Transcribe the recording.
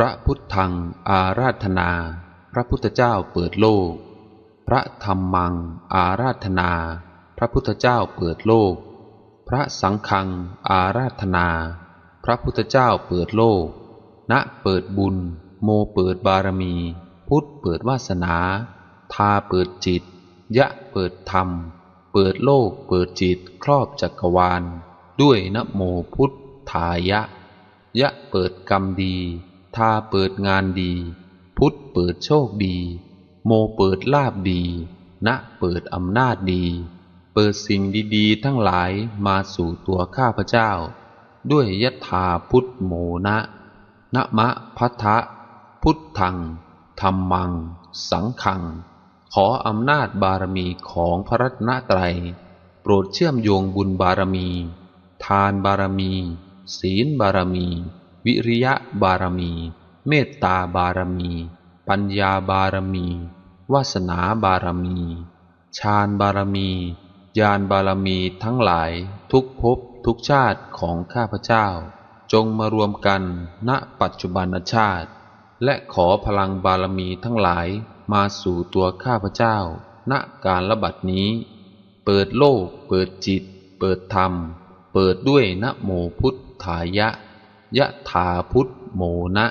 พระพุทธังอาราธนา พระพุทธเจ้าเปิดโลก พระธรรมังอาราธนา พระพุทธเจ้าเปิดโลก พระสังฆังอาราธนา พระพุทธเจ้าเปิดโลก ณเปิดบุญ โมเปิดบารมี พุทธเปิดวาสนา ทาเปิดจิต ยะเปิดธรรม เปิดโลกเปิดจิตครอบจักรวาล ด้วยนโมพุทธายะ ยะเปิดกรรมดี ทาเปิดงานดี พุทธเปิดโชคดี โมเปิดลาบดี ณเปิดอำนาจดี เปิดสิ่งดีๆ ทั้งหลายมาสู่ตัวข้าพเจ้า ด้วยยะถาพุทธโมนะนะมะพัทธะพุทธังธรรมัง สังขัง ขออำนาจบารมีของพระรัตนตรัย โปรดเชื่อมโยงบุญบารมี ทานบารมี ศีลบารมี วิริยะบารมี เมตตาบารมี ปัญญาบารมี วาสนาบารมีฌานบารมีญาณบารมีทั้งหลายทุกภพทุกชาติของข้าพเจ้า จงมารวมกันณปัจจุบันชาติ และขอพลังบารมีทั้งหลายมาสู่ตัวข้าพเจ้า ณการระบัดนี้ เปิดโลก เปิดจิต เปิดธรรม เปิดด้วยนะโมพุทธายะ ยะถาพุทธโมนะ